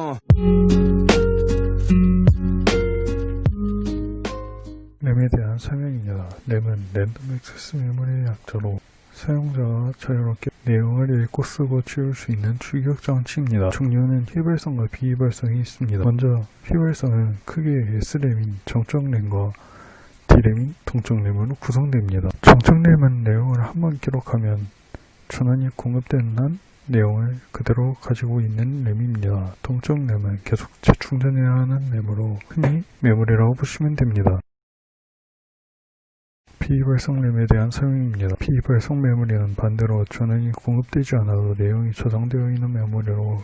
어. 램에 대한 설명입니다. 램은 랜덤 액세스 메모리의 약자로 사용자가 자유롭게 내용을 읽고 쓰고 지울 수 있는 출격 장치입니다. 종류는 휘발성과 비휘발성이 있습니다. 먼저 휘발성은 크게 S램인 정적 램과 D램인 동적 램으로 구성됩니다. 정적 램은 내용을 한 번 기록하면 전원이 공급되는 한 내용을 그대로 가지고 있는 램입니다. 동적 램은 계속 재충전해야 하는 램으로 흔히 메모리라고 보시면 됩니다. 비발성 램에 대한 설명입니다. 비발성 메모리는 반대로 전원이 공급되지 않아도 내용이 저장되어 있는 메모리로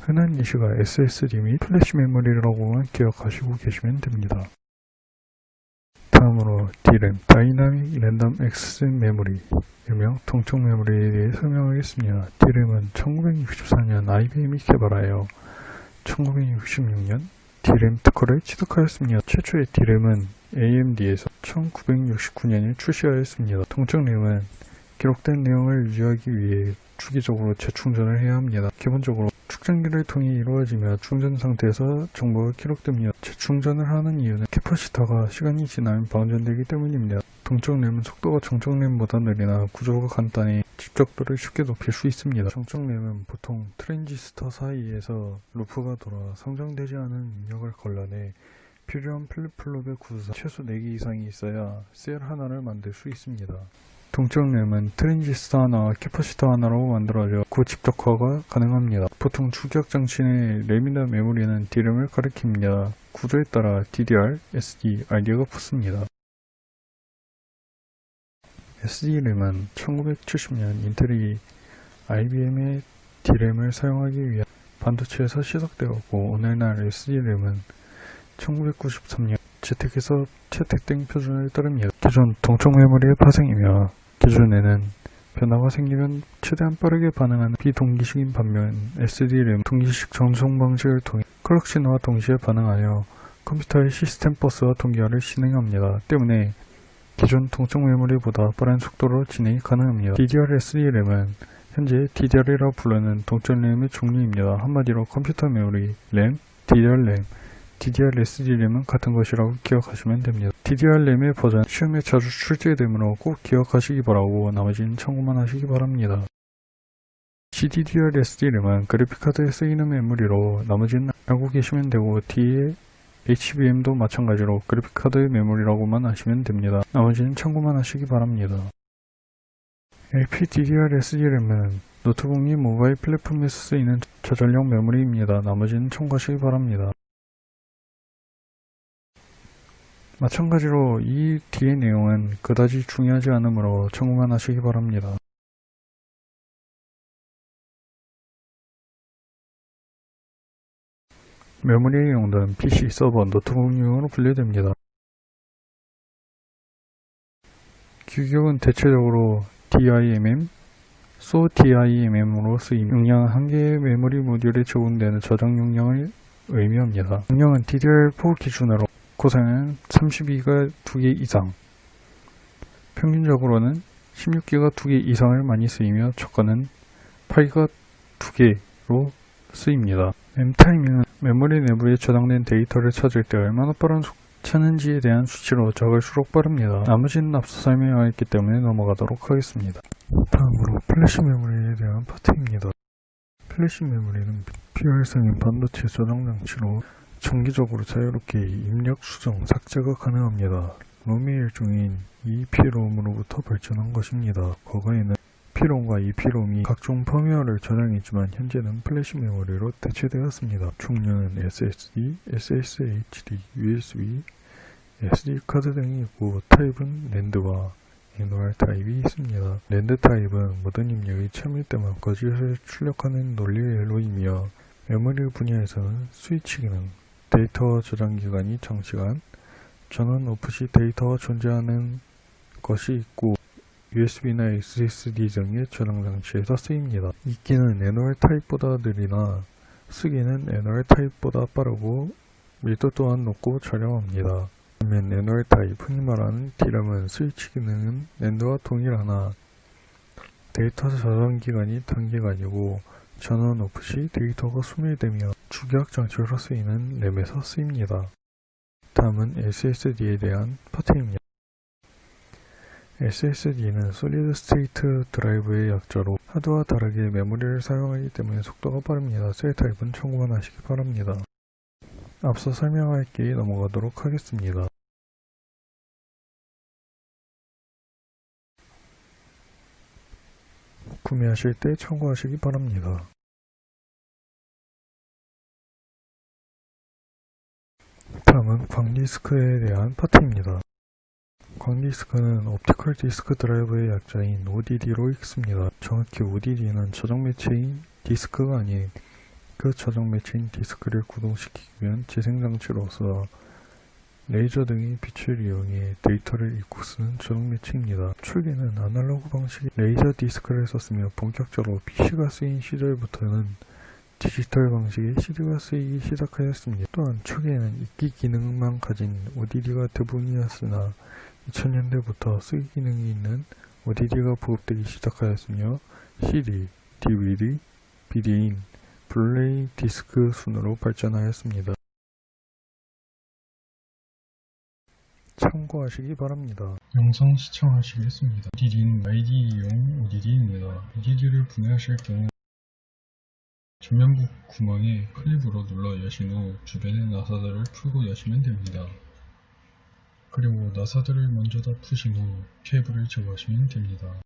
흔한 이슈가 SSD 및 플래시 메모리라고만 기억하시고 계시면 됩니다. 다음으로 D램, 다이나믹 랜덤 액세스 메모리, 일명 동적 메모리에 대해 설명하겠습니다. D램은 1964년 IBM이 개발하여 1966년 D램 특허를 취득하였습니다. 최초의 D램은 AMD에서 1969년에 출시하였습니다. 동적 램은 기록된 내용을 유지하기 위해 주기적으로 재충전을 해야 합니다. 기본적으로 축전기를 통해 이루어지며 충전 상태에서 정보가 기록됩니다. 재충전을 하는 이유는 캐퍼시터가 시간이 지나면 방전되기 때문입니다. 동적 램은 속도가 정적 램보다 느리나 구조가 간단해 집적도를 쉽게 높일 수 있습니다. 정적 램은 보통 트랜지스터 사이에서 루프가 돌아 성장되지 않은 입력을 걸러내 필요한 플립플롭의 구조상 최소 4개 이상이 있어야 셀 하나를 만들 수 있습니다. 동적 램은 트랜지스터 하나와 캐퍼시터 하나로 만들어져 고집적화가 가능합니다. 보통 출격 장치의 램이나 메모리는 D램을 가리킵니다. 구조에 따라 DDR, SD, RD가 붙습니다. SD램은 1970년 인텔이 IBM의 D램을 사용하기 위한 반도체에서 시작되었고 오늘날 SD램은 1993년 재택에서 채택된 표준을 따릅니다. 기존 동적 메모리의 파생이며 기존에는 변화가 생기면 최대한 빠르게 반응하는 비동기식인 반면 SD램 동기식 전송 방식을 통해 클럭 신호와 동시에 반응하여 컴퓨터의 시스템 버스와 동기화를 진행합니다. 때문에 기존 동적 메모리보다 빠른 속도로 진행이 가능합니다. DDR SD램은 현재 DDR이라 부르는 동적 램의 종류입니다. 한마디로 컴퓨터 메모리, 램, DDR 램, DDR SD램은 같은 것이라고 기억하시면 됩니다. DDR 램의 버전 시험에 자주 출제되므로 꼭 기억하시기 바라고 나머지는 참고만 하시기 바랍니다. GDDR SD램은 그래픽카드에 쓰이는 메모리로 나머지는 알고 계시면 되고 뒤에 HBM도 마찬가지로 그래픽카드의 메모리라고만 아시면 됩니다. 나머지는 참고만 하시기 바랍니다. LPDDR SD램은 노트북 및 모바일 플랫폼에서 쓰이는 저전력 메모리입니다. 나머지는 참고하시기 바랍니다. 마찬가지로 이 뒤의 내용은 그다지 중요하지 않으므로 참고만 하시기 바랍니다. 메모리의 용도는 PC, 서버, 노트북용으로 분류됩니다. 규격은 대체적으로 DIMM, SO-DIMM으로 쓰임 용량은 한 개의 메모리 모듈에 적용되는 저장 용량을 의미합니다. 용량은 DDR4 기준으로 고사는 32가 2개 이상, 평균적으로는 16기가 2개 이상을 많이 쓰이며 저가는 8기가 2개로 쓰입니다. 램타이밍은 메모리 내부에 저장된 데이터를 찾을 때 얼마나 빠른 속 찾는지에 대한 수치로 적을수록 빠릅니다. 나머지는 앞서 설명하였기 때문에 넘어가도록 하겠습니다. 다음으로 플래시 메모리에 대한 파트입니다. 플래시 메모리는 비활성인 반도체 저장 장치로 정기적으로 자유롭게 입력, 수정, 삭제가 가능합니다. 롬의 일종인 EPROM으로부터 발전한 것입니다. 과거에는 P롬과 EPROM이 각종 펌웨어를 저장했지만 현재는 플래시 메모리로 대체되었습니다. 종류는 SSD, SSHD, USB, SD 카드 등이 있고 타입은 랜드와 NOR 타입이 있습니다. 랜드 타입은 모든 입력이 참일 때만 거짓을 출력하는 논리의 일로이며 메모리 분야에서는 스위치 기능, 데이터 저장 기간이 장시간, 전원 오프 시 데이터가 존재하는 것이 있고 USB나 SSD 등의 저장 장치에서 쓰입니다. 읽기는 NOR 타입보다 느리나 쓰기는 NOR 타입보다 빠르고 밀도 또한 높고 저렴합니다. 반면 NOR 타입, 흔히 말하는 D램은 스위치 기능은 랜드와 동일하나 데이터 저장 기간이 단기간이고 전원 오프 시 데이터가 소멸되며 주기학 장치로 쓰이는 램에서 쓰입니다. 다음은 SSD에 대한 파트입니다. SSD는 솔리드 스테이트 드라이브의 약자로 하드와 다르게 메모리를 사용하기 때문에 속도가 빠릅니다. 셀 타입은 참고만 하시기 바랍니다. 앞서 설명할 게 넘어가도록 하겠습니다. 구매하실 때 참고하시기 바랍니다. 다음은 광디스크에 대한 파트입니다. 광디스크는 옵티컬 디스크 드라이브의 약자인 ODD로 읽습니다. 정확히 ODD는 저장 매체인 디스크가 아닌 그 저장 매체인 디스크를 구동시키기 위한 재생장치로서 레이저 등의 빛을 이용해 데이터를 읽고 쓰는 저장 매체입니다. 초기에는 아날로그 방식의 레이저 디스크를 썼으며 본격적으로 PC가 쓰인 시절부터는 디지털 방식의 CD가 쓰이기 시작하였습니다. 또한 초기에는 읽기 기능만 가진 ODD가 대부분이었으나 2000년대부터 쓰기 기능이 있는 ODD가 보급되기 시작하였으며 CD, DVD, BD인, 블루레이 디스크 순으로 발전하였습니다. 참고하시기 바랍니다. 영상 시청하시겠습니다. ODD는 IDE용 ODD입니다. ODD를 분해하실 경우 전면부 구멍에 클립으로 눌러 여신 후 주변의 나사들을 풀고 여시면 됩니다. 그리고 나사들을 먼저 다 푸신 후 케이블을 제거하시면 됩니다.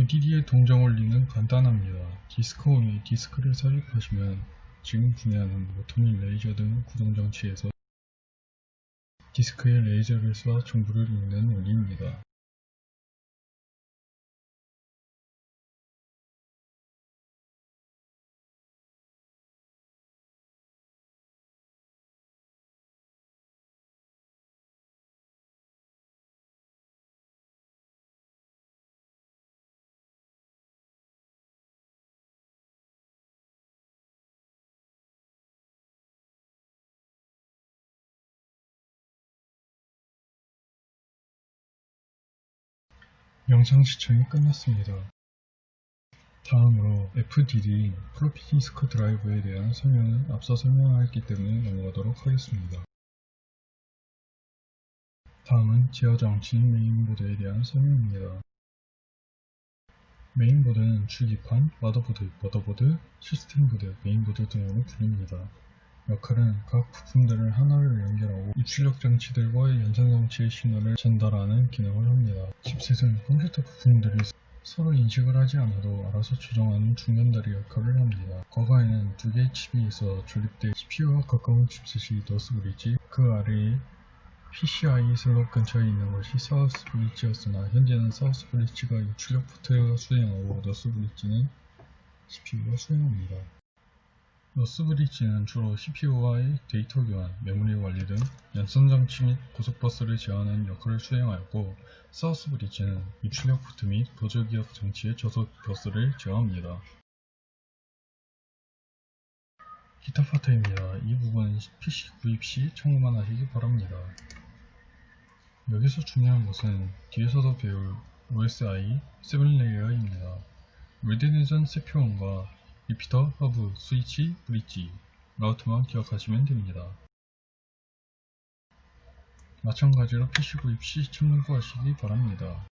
ODD의 동정 원리는 간단합니다. 디스크홈에 디스크를 삽입하시면 지금 분해하는 모터민 레이저 등 구동 장치에서 디스크에 레이저를 쏴 정보를 읽는 원리입니다. 영상 시청이 끝났습니다. 다음으로 FDD 플로피 디스크 드라이브에 대한 설명은 앞서 설명하였기 때문에 넘어가도록 하겠습니다. 다음은 제어 장치인 메인보드에 대한 설명입니다. 메인보드는 주기판, 마더보드, 머더보드, 시스템보드, 메인보드 등으로 불립니다. 역할은 각 부품들을 하나를 연결하고 입출력 장치들과 연산 장치의 신호를 전달하는 기능을 합니다. 칩셋은 컴퓨터 부품들이 서로 인식을 하지 않아도 알아서 조정하는 중간다리 역할을 합니다. 거가에는 두 개의 칩이 있어 조립돼 CPU와 가까운 칩셋이 너스 브릿지, 그 아래에 PCI 슬롯 근처에 있는 것이 사우스 브릿지였으나 현재는 사우스 브릿지가 입출력 포트가 수행하고 너스 브릿지는 CPU가 수행합니다. 너스 브릿지는 주로 CPU와의 데이터 교환, 메모리 관리 등 연산 장치 및 고속버스를 제어하는 역할을 수행하였고 사우스 브릿지는 입출력 포트 및 보조기억 장치의 저속 버스를 제어합니다. 기타 파트입니다. 이 부분은 PC 구입 시 참고만 하시기 바랍니다. 여기서 중요한 것은 뒤에서도 배울 OSI 7레이어입니다. 레드네전 세표원과 리피터, 허브, 스위치, 브릿지, 라우터만 기억하시면 됩니다. 마찬가지로 PC 구입 시 참고하시기 바랍니다.